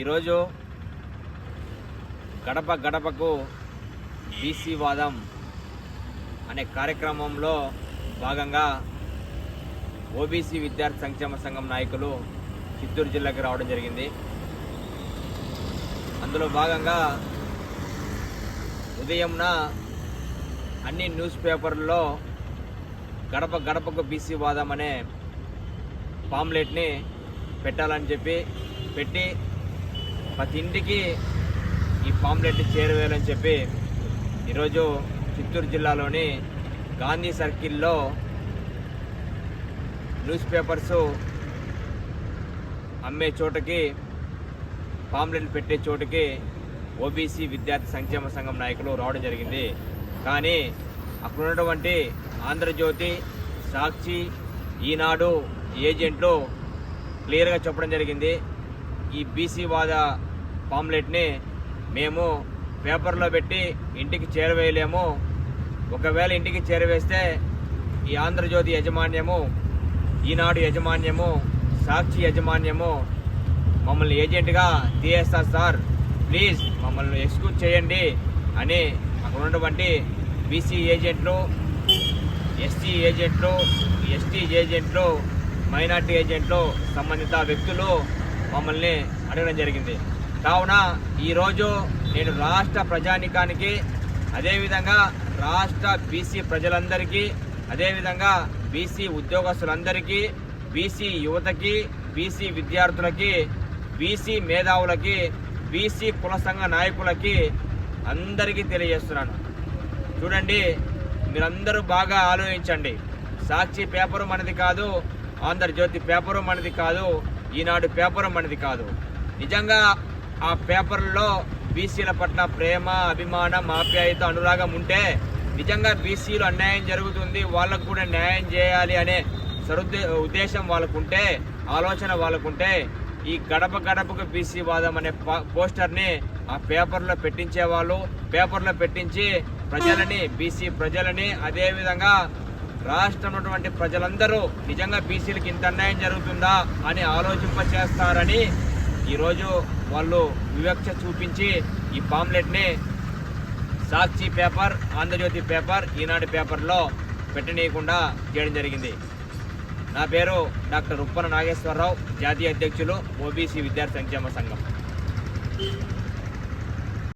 ఈరోజు గడప గడపకు బీసీ వాదం అనే కార్యక్రమంలో భాగంగా ఓబీసీ విద్యార్థి సంక్షేమ సంఘం నాయకులు చిత్తూరు జిల్లాకి రావడం జరిగింది. అందులో భాగంగా ఉదయంన అన్ని న్యూస్ పేపర్లలో గడప గడపకు బీసీ వాదం అనే పాంప్లెట్ని పెట్టాలని చెప్పి పెట్టి ప్రతి ఇంటికి ఈ పాంప్లెట్ చేరవేయాలని చెప్పి ఈరోజు చిత్తూరు జిల్లాలోని గాంధీ సర్కిల్లో న్యూస్ పేపర్స్ అమ్మే చోటకి పాంప్లెట్లు పెట్టే చోటుకి ఓబీసీ విద్యార్థి సంక్షేమ సంఘం నాయకులు రావడం జరిగింది. కానీ అక్కడ ఉన్నటువంటి ఆంధ్రజ్యోతి సాక్షి ఈనాడు ఏజెంట్లు క్లియర్గా చెప్పడం జరిగింది. ఈ బీసీ వాద పాంప్లెట్ని మేము పేపర్లో పెట్టి ఇంటికి చేరవేయలేము. ఒకవేళ ఇంటికి చేరవేస్తే ఈ ఆంధ్రజ్యోతి యజమాన్యము ఈనాడు యజమాన్యము సాక్షి యజమాన్యము మమ్మల్ని ఏజెంట్గా తీయేస్తారు సార్. ప్లీజ్ మమ్మల్ని ఎక్స్క్యూజ్ చేయండి అని అక్కడ ఉన్నటువంటి బీసీ ఏజెంట్లు ఎస్టీ ఏజెంట్లు ఎస్టీ ఏజెంట్లు మైనార్టీ ఏజెంట్లు సంబంధిత వ్యక్తులు మమ్మల్ని అడగడం జరిగింది. కావున ఈరోజు నేను రాష్ట్ర ప్రజానికానికి అదేవిధంగా రాష్ట్ర బీసీ ప్రజలందరికీ అదేవిధంగా బీసీ ఉద్యోగస్తులందరికీ బీసీ యువతకి బీసీ విద్యార్థులకి బీసీ మేధావులకి బీసీ కుల సంఘ నాయకులకి అందరికీ తెలియజేస్తున్నాను. చూడండి మీరందరూ బాగా ఆలోచించండి. సాక్షి పేపరు మనది కాదు ఆంధ్రజ్యోతి పేపరు మనది కాదు ఈనాడు పేపరు మనది కాదు. నిజంగా ఆ పేపర్లో బీసీల పట్ల ప్రేమ అభిమానం ఆప్యాయత అనురాగం ఉంటే నిజంగా బీసీలు అన్యాయం జరుగుతుంది వాళ్ళకు కూడా న్యాయం చేయాలి అనే సరుద్దే ఉద్దేశం వాళ్ళకుంటే ఆలోచన వాళ్ళకుంటే ఈ గడప గడపకు బీసీ వాదం అనే పోస్టర్ని ఆ పేపర్లో పెట్టించేవాళ్ళు పేపర్లో పెట్టించి ప్రజలని బీసీ ప్రజలని అదేవిధంగా రాష్ట్రం ఉన్నటువంటి ప్రజలందరూ నిజంగా బీసీలకు ఇంత అన్యాయం జరుగుతుందా అని ఆలోచింప చేస్తారని ఈరోజు వాళ్ళు వివక్ష చూపించి ఈ పాంప్లెట్ని సాక్షి పేపర్ ఆంధ్రజ్యోతి పేపర్ ఈనాడు పేపర్లో పెట్టనీయకుండా చేయడం జరిగింది. నా పేరు డాక్టర్ ఉప్పన నాగేశ్వరరావు జాతీయ అధ్యక్షులు ఓబీసీ విద్యార్థి సంక్షేమ సంఘం.